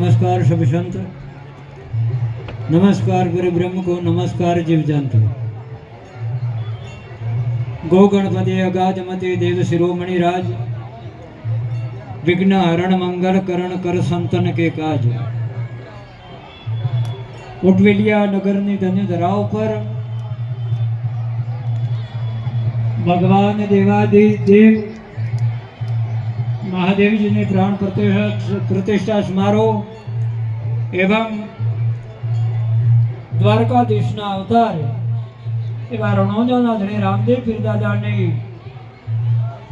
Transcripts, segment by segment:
नमस्कार सब संत नमस्कार गुरु ब्रह्म को नमस्कार जीव जंत गो गणपति अगाध मति देव शिरोमणि राज विघ्न हरण मंगल करण कर संतन के काज ઉટવેલિયા નગરની ધન્ય ધરાવ પર ભગવાન દેવાદિ દેવ મહાદેવજીની પ્રાણ પ્રતિષ્ઠા પ્રતિષ્ઠા સમારોહ એવં દ્વારકાધીશના અવતાર એવા રણોજોના ધણી રામદેવ પીરદાદાની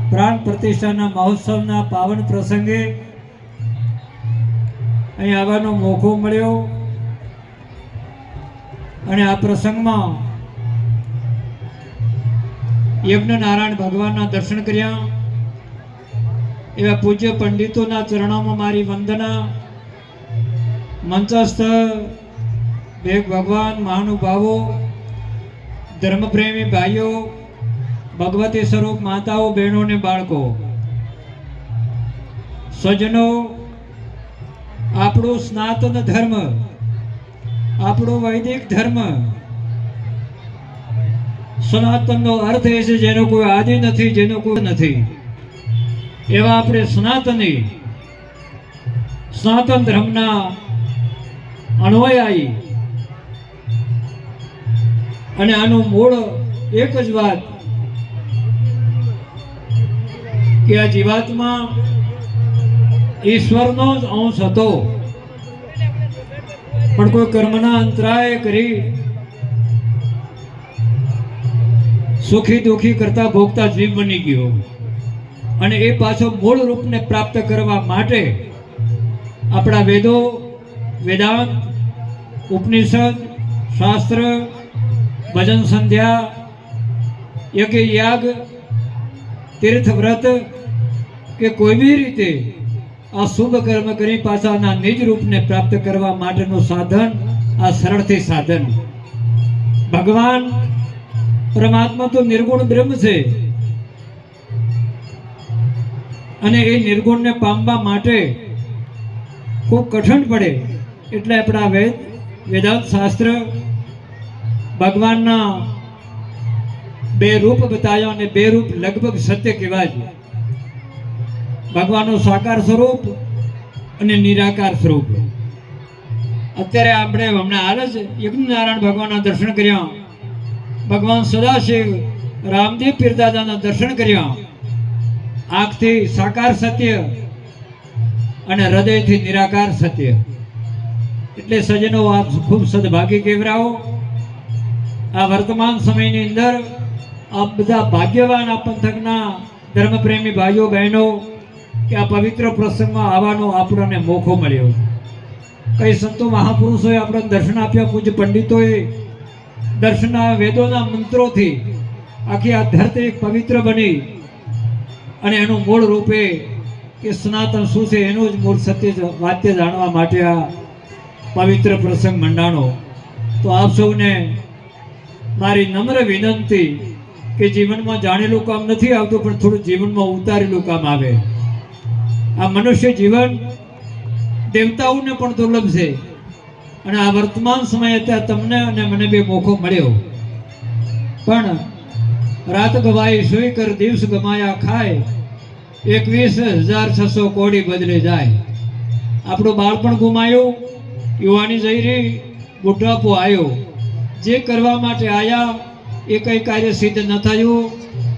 પ્રાણ પ્રતિષ્ઠાના મહોત્સવના પાવન પ્રસંગે અહીં આવવાનો મોકો મળ્યો અને આ પ્રસંગમાં યજ્ઞ નારાયણ ભગવાનના દર્શન કર્યા એવા પૂજ્ય પંડિતોના ચરણોમાં મારી વંદના મંચસ્થ, દેવ ભગવાન, મહાનુભાવો, ધર્મપ્રેમી ભાઈઓ, ભગવતી સ્વરૂપ માતાઓ, બહેનો ને બાળકો સજનો આપણું સ્નાતન ધર્મ, આપણો વૈદિક ધર્મ, સનાતનનો અર્થ એ છે જેનો કોઈ આદિ નથી, જેનો કોઈ નથી. એવા આપણે સનાતની, સનાતન ધર્મના અન્વયાયી અને આનું મૂળ એક જ વાત, કે આ જીવાતમાં ઈશ્વરનો જ અંશ હતો. પણ કોઈ કર્મના અંતરાય કરી સુખી દુખી કરતા ભોગતા જીવ બની ગયો. અને એ પાછો મૂળ રૂપને પ્રાપ્ત કરવા માટે આપણા વેદો વેદાંત, ઉપનિષદ, શાસ્ત્ર, ભજન સંધ્યા યજ્ઞ યાગ તીર્થ વ્રત કે કોઈ બી રીતે આ શુભ કર્મ કરી પાછાના નિજ રૂપને પ્રાપ્ત કરવા માટેનું સાધન, આ સરળથી સાધન. ભગવાન પરમાત્મા તો નિર્ગુણ બ્રહ્મ છે. અને એ નિર્ગુણને પામવા માટે ખૂબ કઠણ પડે. એટલે આપણા વેદ, વેદાંત શાસ્ત્ર ભગવાનના બે રૂપ બતાવ્યા અને બે રૂપ લગભગ સત્ય કહેવાય છે. ભગવાનનું સાકાર સ્વરૂપ અને નિરાકાર સ્વરૂપ. અત્યારે આપણે હમણાં હાલ જ યજ્ઞનારાયણ ભગવાનના દર્શન કર્યા. ભગવાન સદાશિવ, રામદેવ પીરદાદાના દર્શન કર્યા. આંખથી સાકાર સત્ય અને હૃદયથી નિરાકાર સત્ય. એટલે સજ્જનો આપ ખૂબ સદભાગી કેવરાઓ આ વર્તમાન સમયની અંદર આપ બધા ભાગ્યવાન આ પંથકના ધર્મપ્રેમી ભાઈઓ, બહેનો, કે આ પવિત્ર પ્રસંગમાં આવવાનો આપણને મોકો મળ્યો. કઈ સંતો મહાપુરુષોએ આપણે દર્શન આપ્યા પૂજ્ય પંડિતોએ દર્શનના વેદોના મંત્રોથી આખી આ ધરતી એક પવિત્ર બની અને એનું મૂળ રૂપે કે સનાતન શું છે એનું જ મૂળ સત્ય વાત્ય જાણવા માટે આ પવિત્ર પ્રસંગ મંડાણો. તો આપ સૌને મારી નમ્ર વિનંતી કે જીવનમાં જાણેલું કામ નથી આવતું, પણ થોડું જીવનમાં ઉતારેલું કામ આવે. આ મનુષ્ય જીવન દેવતાઓને પણ દુર્લભ છે. અને આ વર્તમાન સમયે ત્યાં તમને અને મને બે મોકો મળ્યો. પણ રાત ગવાઈ સુઈ કર દિવસ ગમાયા ખાય, એકવીસ હજાર છસો કોડી બદલે જાય. આપણું બાળપણ ગુમાયું યુવાની જઈ રહી બુઢાપો આવ્યો જે કરવા માટે આવ્યા એ કંઈ કાર્ય સિદ્ધ ન થયું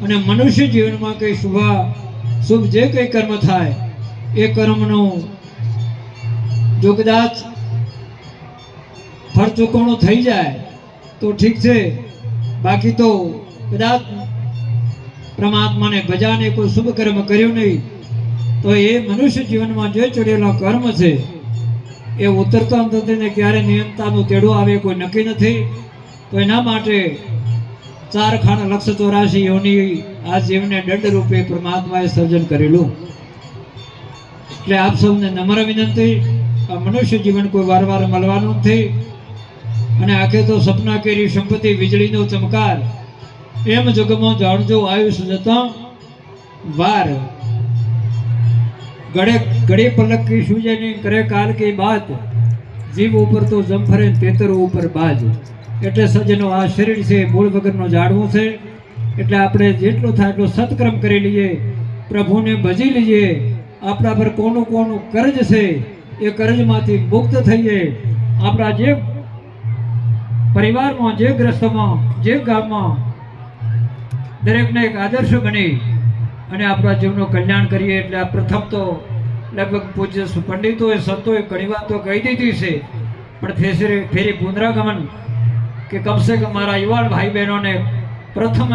અને મનુષ્ય જીવનમાં કંઈ શુભા, શુભ જે કંઈ કર્મ થાય, એ કર્મનું જો કદાચ ફળ ચૂકવણું થઈ જાય તો ઠીક છે. બાકી તો કદાચ પરમાત્માને ભજાને કોઈ શુભ કર્મ કર્યું નહીં, તો એ મનુષ્ય જીવનમાં જે ચડેલો કર્મ છે એ ઉતરતા નથી ને ક્યારે નિયંતાનું તેડું આવે, કોઈ નક્કી નથી. તો એના માટે ચાર ખાણ લક્ષ ચોરાશી યોની આ જીવને દંડ રૂપે પરમાત્માએ સર્જન કરેલું. એટલે આપ સૌને નમ્ર વિનંતી, આ મનુષ્ય જીવન કોઈ વાર વાર મળવાનું નથી. અને આખે તો સપના કેરી સંપત્તિ વીજળીનો ચમકાર. એમ જગમાં જાણજો આયુષ જતા વાર ગળે ગળે પલક કી સૂજે નહીં કરે કાલ કે બાત જીવ ઉપર તો જમફરે ને તેતર ઉપર બાજ. એટલે સજ્જનો આ શરીર છે, મૂળ વગરનો જાડવું છે. એટલે આપણે જેટલું થાય એટલો સત્કર્મ કરી લઈએ, પ્રભુને ભજી લઈએ. આપણા પર કોનું કોનું કર્જ છે, એ કર્જમાંથી મુક્ત થઈએ. આપણા જે પરિવારમાં, જે ગ્રસ્તમાં, જે ગામમાં દરેકને એક આદર્શ બની. અને આપણા જીવનું કલ્યાણ કરીએ એટલે આ પ્રથમ તો લગભગ પૂજ્ય પંડિતોએ સંતોએ ઘણી વાત કહી દીધી છે. પણ ફેસરે, ફેરી પુનરાગમન કે કમસે કમ મારા યુવાન ભાઈ બહેનોને પ્રથમ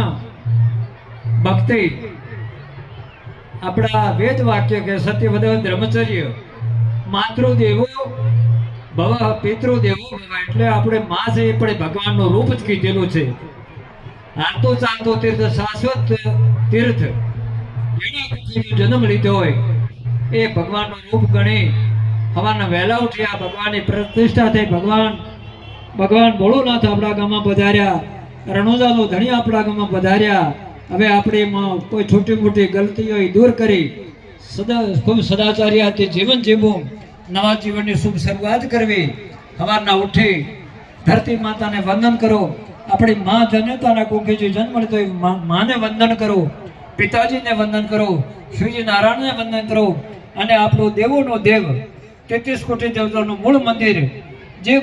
ભક્તિ આપણા વેદ વાક્ય કે સત્ય વદ બ્રહ્મચર્ય, માતૃદેવો ભવ પિતૃદેવો એટલે આપણે માં છે એ પણ ભગવાનનું રૂપ જ કીધેલું છે. હાલતો ચાલતો તીર્થ, શાશ્વત તીર્થ જન્મ લીધો હોય, એ ભગવાનનું રૂપ ગણી હવાના વહેલા ઉઠ્યા, ભગવાનની પ્રતિષ્ઠા થઈ, ભગવાન ભગવાન ભોળોનાથ આપણા ગામમાં પધાર્યા રણોદાનો ધણી આપણા ગામમાં પધાર્યા, હવે આપણે કોઈ છોટી મોટી ગલતી હોય, દૂર કરી, સદા, ખૂબ સદાચાર્ય તે જીવન જીવવું, નવા જીવનની શુભ શરૂઆત કરવી સવારના ઉઠી, ધરતી માતાને વંદન કરો, આપણી મા જન્યતાના કોકે જે જન્મ એ માને વંદન કરો પિતાજીને વંદન કરો, શ્રીજી નારાયણને વંદન કરો અને આપણો દેવોનો દેવ તેત્રીસ કોટી દેવતાનું મૂળ મંદિર જે